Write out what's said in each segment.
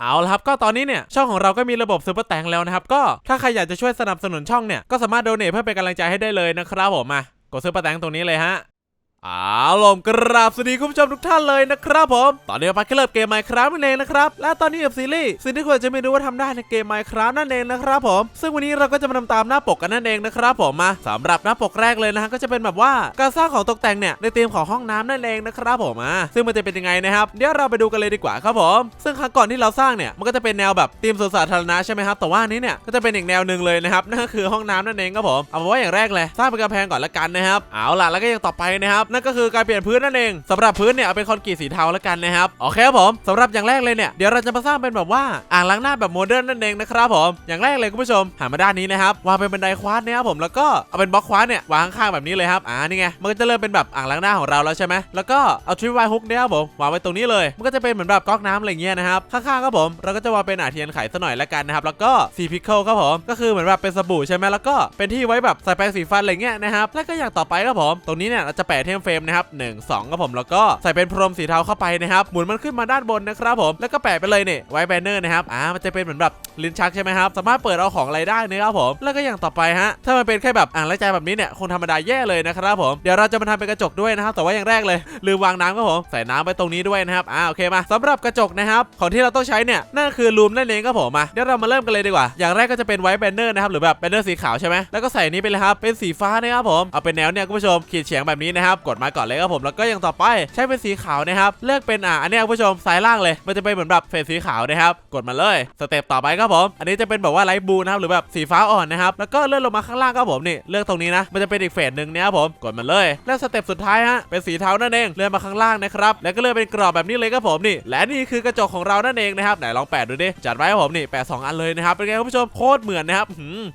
เอาละครับก็ตอนนี้เนี่ยช่องของเราก็มีระบบซูเปอร์แตงแล้วนะครับก็ถ้าใครอยากจะช่วยสนับสนุนช่องเนี่ยก็สามารถโดเนทเพื่อเป็นกำลังใจให้ได้เลยนะครับผมมากดซูเปอร์แตงตรงนี้เลยฮะ อาลมกราบสวัสดีคุณผู้ชมทุกท่านเลยนะครับผม ตอนนี้เราไปเริ่มเกมไมค์ครับนั่นเองนะครับ และตอนนี้กับซีรีส์สิ่งที่ควรจะไม่รู้ว่าทำได้ในเกมไมค์ครับนั่นเองนะครับผม ซึ่งวันนี้เราก็จะมาทำตามหน้าปกกันนั่นเองนะครับผมมาสำหรับหน้าปกแรกเลยนะฮะก็จะเป็นแบบว่าการสร้างของตกแต่งเนี่ยในธีมของห้องน้ำนั่นเองนะครับผมอะซึ่งมันจะเป็นยังไงนะครับเดี๋ยวเราไปดูกันเลยดีกว่าครับผม ซึ่งครั้งก่อนที่เราสร้างเนี่ยมันก็จะเป็นแนวแบบธีมสวนสาธารณะใช่ไหมครับแต่ว่านี้เนี่ยก็จะเป็นอีกแนวหนึ่งเลยนะครับนั่นก็คือห้องน้ำนั่นเองครับผมเอาเป็นว่าอย่างแรกเลยสร้างเป็นกำแพงก่อนละกันนะครับเอาล่ะแล้วก็ยังต่อไปนะครับนั่นก็คือการเปลี่ยนพื้นนั่นเองสำหรับพื้นเนี่ยเอาเป็นคอนกรีตสีเทาละกันนะครับโอเคครับผมสำหรับอย่างแรกเลยเนี่ยเดี๋ยวเราจะมาสร้างเป็นแบบว่าอ่างล้างหน้าแบบโมเดิร์นนั่นเองนะครับผมอย่างแรกเลยคุณผู้ชมหันมาด้านนี้นะครับวางเป็นบันไดควาดนะครับผมแล้วก็เอาเป็นบล็อกควาดเนี่ยวางข้างๆแบบนี้เลยครับอ่านี่ไงมันก็จะเริ่มเป็นแบบอ่างล้างหน้าของเราแล้วใช่ไหมแล้วก็เอาทริปไวฮุกเนี่ยครับผมวางไว้ตรงนี้เลยมันก็จะเป็นเหมือนแบบก๊อกน้ำอะไรเงี้ยนะครับข้างๆครับผมเราก็จะวางเป็นอาเทียนไขซะหน่อยละกันนะครับแล้วก็สีพิคเกิลครับผมก็คือเหมือนแบบเป็นสบู่ใช่ไหมแล้วก็เป็นที่ไว้แบบใส่แปรงสีฟันอะไรเงี้ยนะครับแล้วก็อย่างต่อไปครับผมตรงนี้เนี่ยเราจะแปะเทมเฟรมนะครับหนึ่งสองครับผมแล้วก็ใส่เป็นพรมสีเทาเข้าไปนะครับหมุนมันขึ้นมาด้านบนนะครับผมแล้วก็แปะไปเลยเนี่ยไว้แบนเนอร์นะครับอ่ามันจะเป็นเหมือนแบบลิ้นชักใช่ไหมครับสามารถเปิดเอาของอะไรได้นะครับผมแล้วก็อย่างต่อไปฮะถ้ามันเป็นแค่แบบอ่างล้างจานแบบนี้เนี่ยคงธรรมดาแย่เลยนะครับผมเดี๋ยวเราจะมาทำเป็นกระจกด้วยนะครับแต่ว่าอย่างแรกเลยลืมวางน้ำครับผมใส่น้ำไปตรงนี้ด้วยนะครับอ่าโอเคมาสำหรับกระจกนะครับของที่เราต้องใช้เนี่ยนั่นคือลูมนั่นเองครับผมมาเดี๋ยวเรามาเริ่มกันเลยดีกว่า อย่างแรกก็จะเป็นไว้แบนเนอร์นะครับหรือแบบแบนเนอร์สีขาวใช่ไหมแล้วก็ใส่นนี้ไปเลยครับเป็นสีฟ้านะครับผมเอาเป็นแนวเนี่ยคุณผู้ชมขีดเฉียงแบบนี้นะครับกดมาก่อนเลยครับผมแล้วก็อย่างต่อไปใช้เป็นสีขาวนะครับเลือกเป็นอ่าอันนี้ยคุณผู้ชมซ้ายล่างเลยมันจะเป็นเหมือนแบบเฟสสีขาวนะครับกดมาเลยสเต็ปต่อไปครับผมอันนี้จะเป็นแบบว่าไลท์บลูนะครับหรือแบบสีฟ้าอ่อนนะครับแล้วก็เลื่อนลงมาข้างล่างครับผมนี่เลือกตรงนี้นะมันจะเป็นอีกเฟสหนึ่งนี่ยครับผมกดมาเลยแล้วสเต็ปสุดท้ายฮะเป็นสีเทานั่นเองเลื่อนมาข้างล่างนะครับแล้วก็เลื่อนเป็นกรอบแบบนี้เลยครับผมนี่ และนี่คือกระจกของเรานั่นเองนะครับไหนลองแปะดูดิจัดไว้ครับผมนี่แปะสองอันเลยนะครับเป็นไงคุณผู้ชมโคตรเหมือนนะครับ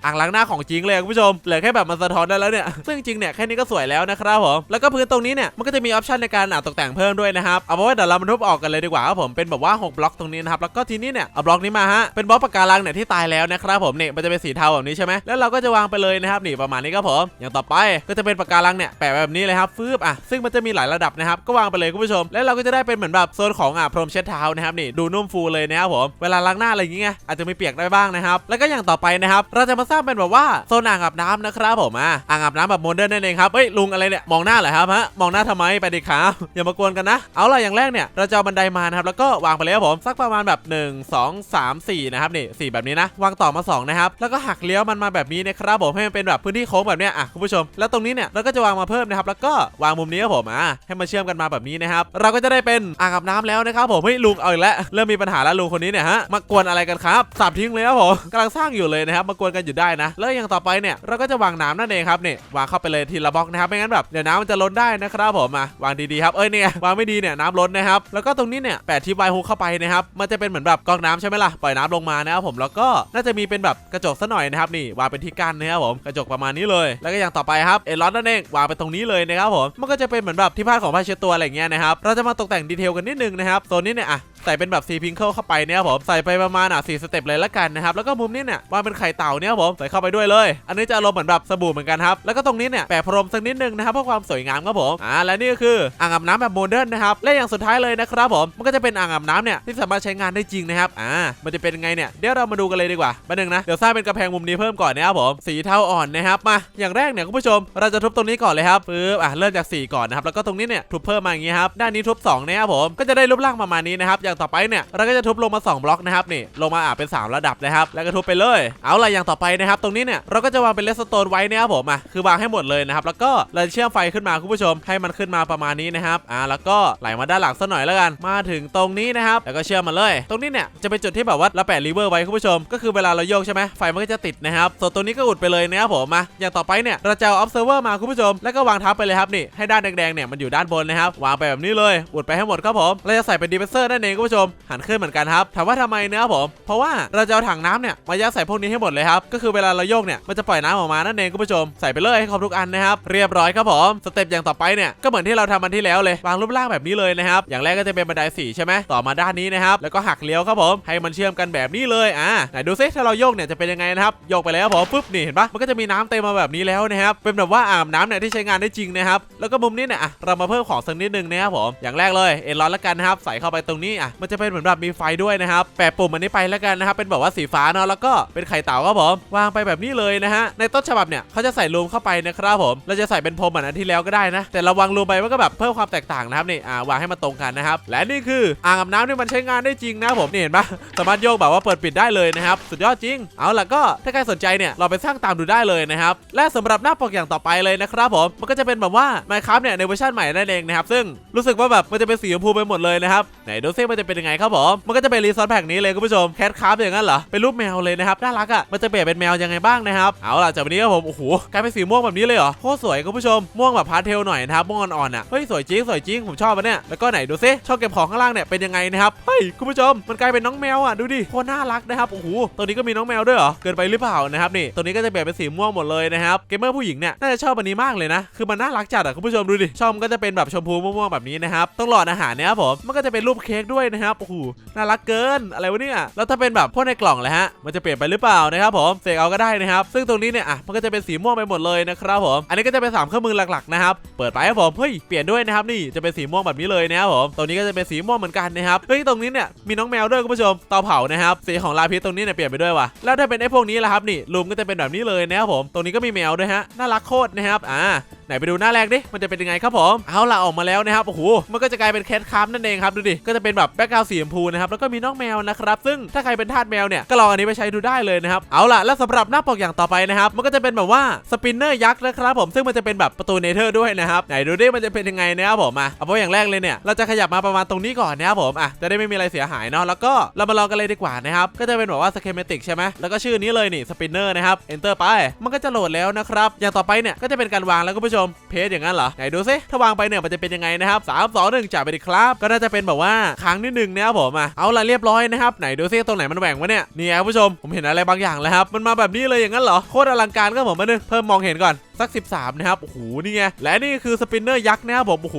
อ่างล้างหน้าของจริงเลยคุณผู้ชมเหลือแค่แบบมันสะท้อนได้แล้วเนี่ยซึ่งจริงเนี่ยแค่นี้ก็สวยแล้วนะครับผมแล้วก็พืนตรงนี้เนี่ยมันก็จะมีออปชันในการอ่าตกแต่งเพิ่มด้วยนะครับเอาเป็นว่าเดี๋ยวเรามาทุบออกกันเลยดีกว่าครับผมเป็นแบบว่า 6 บล็อกตรงนี้นะครับแล้วก็ทีนี้เนี่ยเอาบล็อกนี้มาฮะเป็นบล็อกปะการังเนี่ยที่ตายแล้วนะครับผมเนี่ยมันจะเป็นสีเทาแบบนี้ใช่ไหมแล้วเราก็จะวางไปเลยนะครับนี่ประมาณนี้ครับผมอย่างต่อไปก็จะเป็นปะการังเนี่ยแปะแบบนี้เลยครับฟืบอะซึ่งมันจะมีหลายระดับนะครับก็วางไปเลยคุณผู้ชม แล้วเราก็จะได้เป็นเหมือนแบบโซนของอะพรมเช็ดเท้านะครับนี่ดูนุ่มฟูเลยนะครับผมเวลาล้างหน้าอะไรอย่างเงี้ยอาจจะมีเปียกได้บ้างนะครับแล้วก็อย่างต่อไปนะครับเราจะมาสร้างเป็นแบบว่าโซนอ่างอาบน้ำนะครับผมอะอ่างอาบน้ำแบบโมเดิร์นนั่นเองครับเอ้ยลุงอะไรเนี่ยมองหน้าเหรอครับฮะมองหน้าทำไมไปดิครับอย่ามากวนกันนะ เอาล่ะอย่างแรกเนี่ยเราจะเอาบันไดมานะครับแล้วก็วางไปเลยครับผมสักประมาณแบบ 1 2 3 4นะครับนี่สี่แบบนี้นะ วางต่อมา2นะครับแล้วก็หักเลี้ยวมันมาแบบนี้นะครับผมให้มันเป็นแบบพื้นที่โค้งแบบเนี้ยอะคุณผู้ชม แล้วตรงนี้เนี่ยเราก็จะวางมาเพิ่มนะครับแล้วก็วางมุมนี้ครับผมอะให้มาเชื่อมกันมาแบบนี้นะครับเราก็จะได้เป็นอ่างอาบน้ำแล้วนะครับผมเฮ้ยลุงเอาอีกแล้วเริ่มมีปัญหาแล้วลุงคนนี้เนี่ยฮะมากวนอะไรกันครับสับทิ้งเลยครับผมกำลังสร้างอยู่เลยนะครับมากวนกันอยู่ได้นะ แล้วอย่างต่อไปเนี่ยเราก็จะวางน้ำนั่นเองครับนี่วางเข้าไปเลยทีละบล็อกนะครับไม่งั้นแบบเดี๋ยวน้ำมันจะล้นได้นะครับผมมาวางดีๆครับเอ้ยเนี่ยวางไม่ดีเนี่ยน้ำล้นนะครับแล้วก็ตรงนี้เนี่ยแปะทิปไวฮุกเข้าไปนะครับมันจะเป็นเหมือนแบบกองน้ำใช่ไหมล่ะปล่อยน้ำลงมานะครับผมแล้วก็น่าจะมีเป็นแบบกระจกซะหน่อยนะครับนี่วางเป็นที่กั้นนะครับผมกระจกประมาณนี้เลย แล้วก็อย่างต่อไปครับเอลอนนั่นเองวางไปตรงนี้เลยนะครับผมมันก็จะเป็นเหมือนแบบที่พาดของผ้าเช็ดตัวอะไรเงี้ยนะครับเราจะมาตกแต่งดีเทลกันนิดนึงนะครับโซนนี้เนี่ยอะ ส่เป็นแบบซีพิงเกิลเข้าไปเนี่ยครับผมใส่ไปประมาณอะสี่สเต็ปเลยละกันนะครับแล้วก็มุมนี้เนี่ยวางเป็นไข่เต่าเนี่ยครับผมใส่เข้าไปด้วยเลย อันนี้จะอารมณ์เหมือนแบบสบู่เหมือนกันครับแล้วก็ตรงนี้เนี่ยแปะพรมสักนิดนึงนะครับเพื่อความสวยงามครับผมอ่าและนี่ก็คืออ่างอาบน้ำแบบโมเดิร์นนะครับและอย่างสุดท้ายเลยนะครับผมมันก็จะเป็นอ่างอาบน้ำเนี่ยที่สามารถใช้งานได้จริงนะครับอ่ามันจะเป็นไงเนี่ยเดี๋ยวเรามาดูกันเลยดีกว่าแป๊บนึงนะเดี๋ยวสร้างเป็นกระแพงมุมนี้เพิ่มก่อนนะครับผมสีเทาอ่อนนะครับมาอย่างแรกเนี่ยคุณผู้ชม เราจะทุบตรงนี้ก่อนเลยครับปึ๊บอะเริ่มจาก 4 ก่อนนะครับแล้วก็ตรงนี้เนี่ยทุบเพิ่มมาอย่างงี้ครับด้านนี้ทุบ2นะครับผมก็จะได้รูปร่างประมาณนี้นะครับอย่างต่อไปเนี่ยเราก็จะทุบลงมา 2 บล็อกนะครับนี่ลงมาอะเป็น 3 ระดับนะครับแล้วก็ทุบไปเลย เอาล่ะอย่างต่อไปนะครับตรงนี้เนี่ยเราก็จะวางเป็นเลสโตนไว้นะครับผมอะคือวางให้หมดเลยนะครับแล้วก็เราจะเชื่อมไฟขึ้นมาคุณผู้ชม ให้มันขึ้นมาประมาณนี้นะครับอ่าแล้วก็ไหลมาด้านหลังสักหน่อยแล้วกันมาถึงตรงนี้นะครับแล้วก็เชื่อมมาเลย ตรงนี้เนี่ยจะเป็นจุดที่แบบว่าเราแปะรีเวอร์ไว้คุณผู้ชม ก็คือเวลาเราโยกใช่ไหมไฟมันก็จะติดนะครับส่วนตรงนี้ก็อุดไปเลยนะครับผมมาอย่างต่อไปเนี่ยเราจะเอา observer มาคุณผู้ชม แล้วก็วางทับไปเลยครับนี่ให้ด้านแดงๆเนี่ยมันอยู่ด้านบนนะครับวางไปแบบนี้เลยอุดไปให้หมดครับผมเราจะใส่เป็นดีเพเซอร์นั่นเองคุณผู้ชมหันขึ้นเหมือนกันครับถามว่าทำไมเนะครับผมเพราะว่าเราจะเอาถังน้ำเนี่ยมายัดใส่พวกนี้ให้หมดเลยครับก็คือเวลาเราโยกเนี่ยมันจะปล่อยน้ำออกมานั่นเองคุณผู้ชมใส่ไปเลยให้ครบทุกอันนะครับเรียบร้อยครับผมสเต็ปอย่างต่อไปเนี่ยก็เหมือนที่เราทำมันที่แล้วเลยวางรูปร่างแบบนี้เลยนะครับอย่างแรกก็จะเป็นบันไดสีใช่ไหมต่อมาด้านนี้นะครับแล้วก็หักเลี้ยวครับผมให้มันเชื่อมกันแบบนี้เลยอ่าไหนดูซิถ้าเราโยกเนี่ยจะเป็นยังไงนะครับโยกไปแล้วผมปุ๊บนี่เห็นปะมันก็จะมีน้ำเต็มมาแบบนี้แล้วนะครับเป็นแบบว่าอาบน้ำเนี่ยที่ใช้งานได้จริงนะครับแล้วก็มุมนี้เนี่ยอะเรามาเพิ่มของสักนิดนึงนะครับผมอย่างแรกเลยเอ็นร้อนละกันนะครับใส่เข้าไปตรงนี้อะมันจะเป็นเหมือนแบบมีไฟด้วยนะครับแปะปุ่มอันนี้ไปแล้วกันนะครับเป็นแบบว่าสีฟ้าเนาะแล้วก็เป็นไข่เต่าครับผมวางไปแบบนี้เลยนะฮะในต้นฉบับเนี่ยเขาจะใส่รูมเข้าไปนะครับผมเราจะใส่เป็นพรมเหมือนอันที่แล้วก็ได้นะ แต่ราวางรูมไปมันก็แบบเพิ่มความแตกต่างนะครับนี่อ่าวางให้มันตรงกันนะครับและนี่คืออ่างอาบน้ำที่มันใช้งานได้จริงนะผมนี่เห็นปะสามารถโยกแบบว่าเปิดปิดได้เลยนะครับสุดยอดจริง เอาล่ะก็ถ้าใครสนใจเนี่ยเราไปสร้างตามดูได้เลยนะครับและสำหรับหน้าปกอย่างต่อไปเลยนะครับผมมันก็จะเป็นแบบว่า Minecraft เนี่ยในเวอร์ชันใหม่นั่นเองนะครับซึ่งรู้สึกว่าแบบมันจะเป็นสีชมพูไปหมดเลยนะครับไหนดูซิมันจะเป็นยังไงครับผมมันก็จะเป็นรีซอสแพ็กนี้เลยคุณผู้ชมแคทคราฟอย่างนั้นเหรอเป็นรูปแมวเลยนะครับน่ารักอะมันจะเปลี่ยนเป็นแมวยังไงบ้างนะครับเอาล่ะจากวันนี้ครับผมโอ้โหกลายเป็นสีม่วงแบบนี้เลยเหรอโคตรสวยคุณผู้ชมม่วงแบบพาสเทลหน่อยนะครับม่วงอ่อนๆอะเฮ้ยสวยจริงสวยจริงผมชอบอันเนี่ยแล้วก็ไหนดูซิชองเก็บของข้างล่างเนี่ยเป็นยังไงนะครับเฮ้ยคุณผู้ชมมันกลายเป็นน้องแมวอะดูดิโคตรน่ารักนะครับโอ้โหตัวนี้ก็มีน้องแมวด้วยเหรอเกินไปหรือเปล่านะครับนี่ตัวนี้ก็จะเปลี่ยนเป็นสีม่วงหมดเลยนะครับเกมเมอร์ผู้หญิงเนี่ยน่าจะชอบอันนี้มากเลยนะคือมันน่ารักจัดอะคุณผู้ชมดูดิชองมันก็จะเป็นแบบชมพูม่วงๆแบบนี้นะครับต้องหลอดอาหารเนี่ยครับผมมันก็จะเป็นรูปเค้กด้วยนะครับโอ้โหน่ารักเกินอะไรวะเนี่ยแล้วถ้าเป็นแบบพวกในกล่องเลยฮะมันจะเปลี่ยนไปหรือเปล่านะครับผมเสกเอาก็ได้นะครับ ซึ่งตรงนี้เนี่ยอะมันก็จะเป็นสีม่วงไปหมดเลยนะครับผมอันนี้ก็จะเป็นสามเครื่องมือหลักๆนะครับเปิดไปครับผมเฮ้ยเปลี่ยนด้วยนะครับนี่จะเป็นสีม่วงแบบนี้เลยนะครับผมตรงนี้ก็จะเป็นสีม่วงเหมือนกันนะครับเฮ้ยตรงนี้เนี่ยมีน้องแมวด้วยคุณผู้ชมเตาเผานะครับสีของลาพิษตรงนี้เนี่ยเปลี่ยนไปด้วยว่ะแล้วถ้าเป็นไอ้พวกนี้ล่ะครับนี่ลุมก็จะเป็นแบบนี้เลยนะครับผมตรงนี้ก็มีแมวด้วยฮะน่ารักโคตรนะครับอ่า ไหนไปดูหน้าแรกดิ มันจะเป็นยังไงครับผม เอาล่ะออกมาแล้วนะครับ โอ้โห มันก็จะกลายเป็นแคทคัมนั่นเองครับ ดูดิ ก็จะเป็นแบบแบ็กกราวสีชมพูนะครับ แล้วก็มีน้องแมวนะครับ ซึ่งถ้าใครเป็นทาสแมวเนี่ย ก็ลองอันนี้ไปใช้ดูได้เลยนะครับ เอาล่ะ แล้วสำหรับหน้าปกอย่างต่อไปนะครับ มันก็จะเป็นแบบว่าสปินเนอร์ยักษ์นะครับผม ซึ่งมันจะเป็นแบบประตูเนเธอร์ด้วยนะครับ ไหนดูดิ มันจะเป็นยังไงนะครับผมมาเอาเป็นว่าอย่างแรกเลยเนี่ย เราจะขยับมาประมาณตรงนี้ก่อนนะครับผมอะจะได้ไม่มีอะไรเสียหายเนาะ แล้วก็เรามาลองกันเลยดีกว่านะครับ ก็จะเป็นแบบว่าสเคมติกใช่ไหมแล้วก็ชื่อนี้เลยนี่สปินเนอร์นะครับ enter ไป มันก็จะโหลดแล้วนะครับอย่างต่อไปเนี่ยก็จะเป็นการวางแล้วคุณผู้ชมเพจอย่างนั้นเหรอ ไหนดูซิถ้าวางไปเนี่ยมันจะเป็นยังไงนะครับสามสองหนึ่งจ่ายไปดิครับ ก็น่าจะเป็นแบบว่าค้างนิดนึงนะครับผมอะเอาละเรียบร้อยนะครับไหนดูซิตรงไหนมันแหว่งวะเนี่ยนี่ครับผู้ชมผมเห็นอะไรบางอย่างแล้วครับมันมาแบบนี้เลยอย่างนั้นเหรอโคตรอลังการก็ผมมาหนึงเพิ่มมองเห็นก่อนสัก 13 นะครับ โอ้โห นี่ไง และนี่คือสปินเนอร์ยักษ์นะครับผม โอ้โห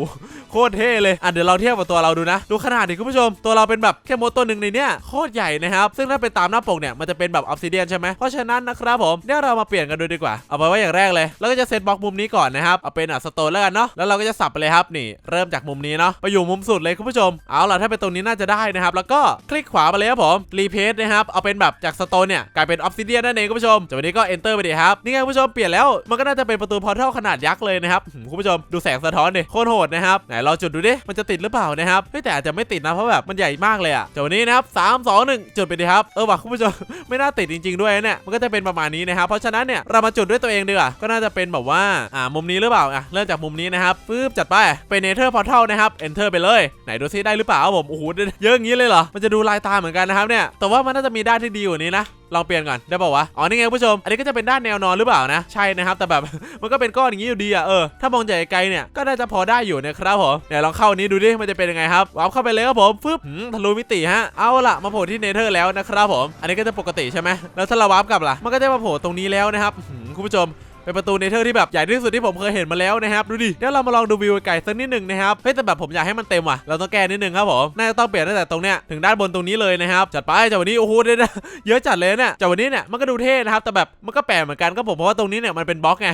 โคตรเท่เลย อะ เดี๋ยวเราเทียบกับตัวเราดูนะ ดูขนาดดิคุณผู้ชม ตัวเราเป็นแบบแค่มดตัวหนึ่งในเนี้ยโคตรใหญ่นะครับ ซึ่งถ้าเป็นตามหน้าปกเนี่ย มันจะเป็นแบบออฟซิเดียนใช่ไหมเพราะฉะนั้นนะครับผมเดี๋ยเรามาเปลี่ยนกันดูดีกว่า เอาไปไว้อย่างแรกเลย แล้วก็จะเซตบล็อกมุมนี้ก่อนนะครับเอาเป็นอะสโตนแล้วกันเนาะแล้วเราก็จะสับไปเลยครับนี่ เริ่มจากมุมนี้เนาะไปอยู่มุมสุดเลยคุณผู้ชมเอาล่ะถ้าเป็นตรงนี้น่าจะได้นะครับ แล้วก็คลิกขวาไปเลยครับผมรีเพสนะครับเอาเป็นแบบจากสโตนเนี่ยกลายเป็นออฟซิเดียนนั่นเองคุณผู้ชมจากวันนี้ก็ enter ไปดิครับนี่ไงคุณผู้ชมเปลี่ยนแล้วมันก็น่าจะเป็นประตูพอร์ทัลขนาดยักษ์เลยนะครับคุณผู้ชมดูแสงสะท้อนดิโคตรโหดนะครับไหนเราจุดดูดิมันจะติดหรือเปล่านะครับแต่อาจจะไม่ติดนะเพราะแบบมันใหญ่มากเลยอะจากวันนี้นะครับสามสองหนึ่งจุดไปดิครับเออว่ะคุณผู้ชมไม่น่าติดจริง ๆด้วยเนี่ยมันก็จะเป็นประมาณนี้นะครับเพราะฉะนั้นเนี่ยเรามาจุดด้วยตัวเองดีกว่าก็น่าจะเป็นแบบว่าอ่ามุมนี้หรือเปล่าอะเริ่มจากมุมนี้นะครับปึ๊บจัดไปเป็นเนเธอร์พอร์ทัลนะครับ enter ไปเลยไหนดูซิได้หรือเปล่าครับผมโอ้โหเยอะอย่างนี้เลยเหรอมันจะดูลายตาเหมือนกันนะครับเนี่ยแต่ว่ามันน่าจะมีด้านที่ดีกว่านี้นะลองเปลี่ยนก่อนได้ป่าวะ อ๋อ นี่ไงผู้ชม อันนี้ก็จะเป็นด้านแนวนอนหรือเปล่านะ ใช่นะครับ แต่แบบ มันก็เป็นก้อนอย่างนี้อยู่ดีอะ เออ ถ้ามองจากไกลเนี่ย ก็น่าจะพอได้อยู่นะครับผมเดี๋ยวลองเข้านี้ดูดิ มันจะเป็นยังไงครับวาร์ปเข้าไปเลยครับผม ฟึบทะลุมิติฮะ เอาล่ะ มาโผล่ที่เนเธอร์แล้วนะครับผม อันนี้ก็จะปกติใช่ไหม แล้วถ้าเราวาร์ปกลับล่ะ มันก็จะมาโผล่ตรงนี้แล้วนะครับคุณผู้ชม เป็นประตูเนเธอร์ที่แบบใหญ่ที่สุดที่ผมเคยเห็นมาแล้วนะครับดูดิเดี๋ยวเรามาลองดูวิวไกลสักนิดหนึ่งนะครับเฮ้ยแต่แบบผมอยากให้มันเต็มว่ะเราต้องแก้นิดนึงครับผมน่าจะต้องเปลี่ยนตั้งแต่ตรงเนี้ยถึงด้านบนตรงนี้เลยนะครับจัดไปจากวันนี้โอ้โหเดี๋ยเยอะจัดเลยเนี่ยจากวันนี้เนี่ยมันก็ดูเท่นะครับแต่แบบมันก็แปลกเหมือนกันก็ผมเพราะว่าตรงนี้เนี่ยมันเป็นบล็อกไง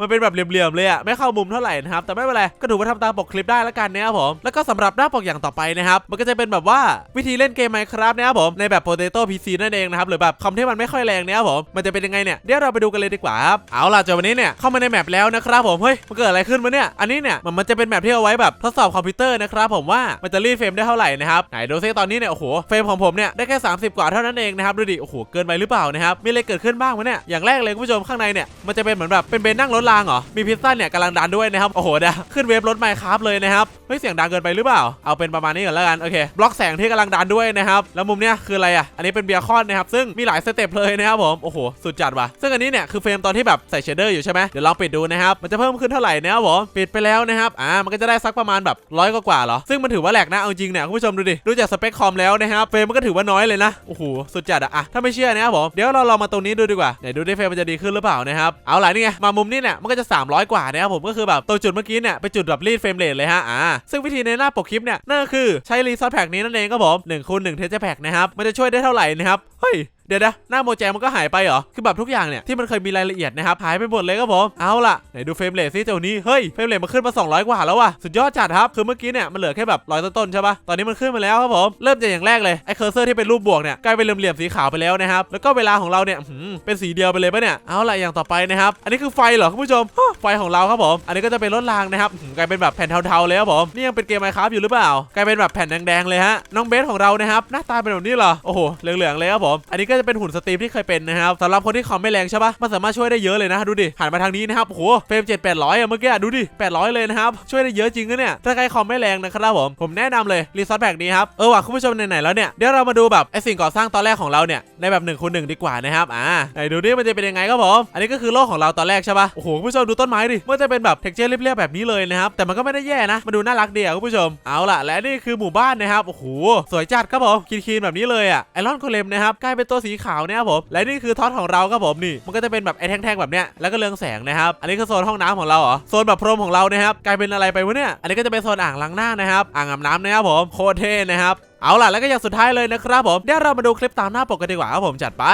มันเป็นแบบเหลี่ยมๆเลยอะไม่เข้ามุมเท่าไหร่นะครับแต่ไม่เป็นไรก็ถือว่าทำตามปกคลิปได้แล้วกันนะครับผมแล้วก็สำหรับหน้าปกอย่างต่อไปนะครับมันก็จะเป็นแบบว่าวิธีเล่นเกม Minecraft นะครับผมในแบบ Potato PC นั่นเองนะครับหรือแบบคอมที่มันไม่ค่อยแรงนะครับผมมันจะเป็นยังไงเนี่ยเดี๋ยวเราไปดูกันเลยดีกว่าครับเอาล่ะจากวนี้เนี่ยเข้ามาในแมปแล้วนะครับผมเฮ้ยมันเกิดอะไรขึ้นมาเนี่ยอันนี้เนี่ยมันมันจะเป็นแมปที่เอาไว้แบบทดสอบคอมพิวเตอร์นะครับผมว่ามันจะรีดเฟรมได้เท่าไหร่นะครับไหนดูซิตอนนี้เนี่ยโอ้โหเฟรมของผมเนี่ยได้แค่ 30 กว่าเท่านั้นเองนะครับดูดิโอ้โหเกินไปหรือเปล่านะครับมีอะไรเกิดขึ้นบ้างวะเนี่ยอย่างแรกเลยคุณผู้ชมข้างในเนี่ยมันจะเป็นเหมือนแบบเป็นเบนนั่งรถรางเหรอมีพิซซ่าเนี่ยกำลังดันด้วยนะครับโอ้โหเดี๋ยวขึ้นเวฟรถไมค์ครับเลยนะครับเฮ้ยเสียงดังเกินไปหรือเปล่า เอาเป็นประมาณนี้ก่อนแล้วกันโอเคบล็อกแสงที่กำลังดันด้วยนะครับแล้วมุมเนี้ยคืออะไรอะอันนี้เป็นเบียร์คอนนะครับซึ่งมีหลายสเต็ปเลยนะครับผมโอ้โหสุดจัดว่ะซึ่งอันนี้เนี่ยคือเฟรมตอนที่แบบใส่เชดเดอร์อยู่ใช่ไหมเดี๋ยวลองปิดดูนะครับมันจะเพิ่มขึ้นเท่าไหร่นะครับผมปิดไปแล้วนะครับอ่ามันก็จะได้สักประมาณแบบร้อยกว่าๆหรอซึ่งมันถือว่าแหลกนะเอาจริงเนี่ยคุณผู้ชมดูดิดูจากสเปคคอมแล้วนะครับเฟรมมันก็ถือว่าน้อยเลยนะโอ้โหสุดจัดอะอะถ้าไม่เชื่อนะครับผมเดี๋ยวเราลองมาตรงนี้ดูดีกว่าไหนดูดิเฟรมมันจะดีขึ้นหรือเปล่านะครับเอาล่ะนี่ไงมามุมนี้เนี่ยมันก็จะ 300 กว่านะครับผมก็คือแบบตัวจุดเมื่อกี้เนี่ยไปจุดแบบรีดเฟรมเรทเลยฮะอ่าซึ่งวิธีในหน้าปกคลิปเนี่ยนั่นก็คือใช้รีซอสแพ็กนี้นั่นเองครับผม1คูณ1เทสแพ็กนะครับมันจะช่วยได้เท่าไหร่นะครับเฮ้ย ดี๋ยวนะหน้าโมแจมันก็หายไปเหรอ คือแบบทุกอย่างเนี่ยที่มันเคยมีรายละเอียดนะครับหายไปหมดเลยครับผม เอาล่ะไหนดูเฟรมเรทซิเจ้านี้ เฮ้ยเฟรมเรทมันขึ้นมา 200 กว่าแล้วว่ะ สุดยอดจัดครับ คือเมื่อกี้เนี่ยมันเหลือแค่แบบร้อยต้นๆใช่ปะตอนนี้มันขึ้นมาแล้วครับผม เริ่มจากอย่างแรกเลยไอ้เคอร์เซอร์ที่เป็นรูปบวกเนี่ยกลายเป็นเหลี่ยมๆสีขาวไปแล้วนะครับ แล้วก็เวลาของเราเนี่ยเป็นสีเดียวไปเลยปะเนี่ย เอาล่ะอย่างต่อไปนะครับอันนี้คือไฟเหรอคุณผู้ชมไฟของเราครับผม อันนี้ก็จะเป็นรถรางนะครับกลายเป็นแบบแผ่นเทาๆเลยครับผมนี่ยังเป็นเกมไมค์ครับอยู่หรือเปล่ากลายเป็นแบบแผ่นแดงๆเลยฮะน้องเบสของเรานะครับหน้าตาเป็นแบบนี้เหรอโอ้โหเหลืองๆเลยครับผมอันนี้ก็จะเป็นหุ่นสตรีมที่เคยเป็นนะครับสำหรับคนที่คอมไม่แรงใช่ปะมันสามารถช่วยได้เยอะเลยนะดูดิหันมาทางนี้นะครับโอ้โหเฟรม7 800อะเมื่อกี้อะดูดิ800เลยนะครับช่วยได้เยอะจริงนะเนี่ยถ้าใครคอมไม่แรงนะครับผมผมแนะนำเลยรีซอสแพ็กนี้ครับเออว่ะคุณผู้ชมไหนๆแล้วเนี่ยเดี๋ยวเรามาดูแบบไอสิ่งก่อสร้างตอนแรกของเราเนี่ยในแบบ1นคูณหดีกว่านะครับอ่าไหนดูดิมันจะเป็นยังไงครับผมอันนี้ก็คือโลกของเราตอนแรกใช่ปะโอ้โหคุณผู้ชมดูต้นไม้ดิมันจะเป็นแบบเท็กเจอร์เรียบๆแบบนี้เลยนะครับแต่มันก็ไม่ได้แย่นะมาดูน่ารักดีอะคุณผู้ชมเอาล่ะและนี่คือหมู่บ้านนะครับโอ้โหสวยจัดครับผมคีนๆแบบนี้เลยอะไอรอนโคเลมนะครับกลายเป็นตัวสีขาวเนี่ยครับผมและนี่คือท็อตของเราครับผมนี่ มันก็จะเป็นแบบไอแท่งๆแบบเนี้ยแล้วก็เรืองแสงนะครับ อันนี้คือโซนห้องน้ำของเราเหรอโซนแบบพรมของเรานะครับกลายเป็นอะไรไปวะเนี่ยอันนี้ก็จะเป็นโซนอ่างล้างหน้านะครับอ่างอาบน้ำนะครับผมโคตรเท่นะครับเอาล่ะแล้วก็อย่างสุดท้ายเลยนะครับผมเดี๋ยวเรามาดูคลิปตามหน้าปกกันดีกว่าครับผมจัดไป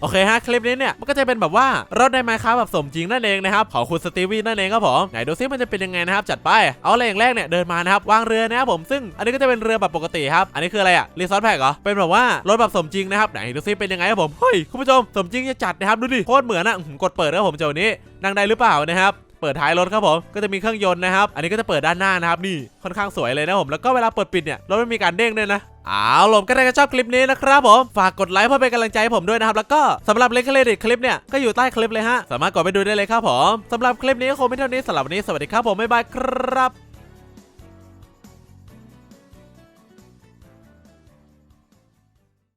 โอเคฮะคลิปนี้เนี่ยมันก็จะเป็นแบบว่ารถในไมค์ครับแบบสมจริงนั่นเองนะครับของคุณสตีวีนั่นเองครับผมไหนดูซิมันจะเป็นยังไงนะครับจัดไปเอาเลยอย่างแรกเนี่ยเดินมานะครับวางเรือนะครับผมซึ่งอันนี้ก็จะเป็นเรือแบบปกติครับอันนี้คืออะไรอะรีซอสแพ็กเหรอเป็นแบบว่ารถแบบสมจริงนะครับไหนดูซิเป็นยังไงครับผมเฮ้ยคุณผู้ชมสมจริงจะจัดนะครับดูดิโคตรเหมือนอะกดเปิดครับผมเจ้านี้นั่งได้หรือเปล่านะครับเปิดท้ายรถครับผมก็จะมีเครื่องยนต์นะครับ อันนี้ก็จะเปิดด้านหน้านะครับนี่ค่อนข้างสวยเลยนะผมแล้วก็เวลาเปิดปิดเนี่ยรถไม่มีการเด้งด้วยนะ เอาลมก็ได้ก็ชอบคลิปนี้นะครับผม ฝากกดไลค์เพื่อเป็นกำลังใจให้ผมด้วยนะครับ แล้วก็สำหรับเลคเคเลดิตคลิปเนี่ยก็อยู่ใต้คลิปเลยฮะ สามารถกดไปดูได้เลยครับผมสำหรับคลิปนี้คงไม่เท่านี้สำหรับวันนี้สวัสดีครับผมบ๊ายบายครับ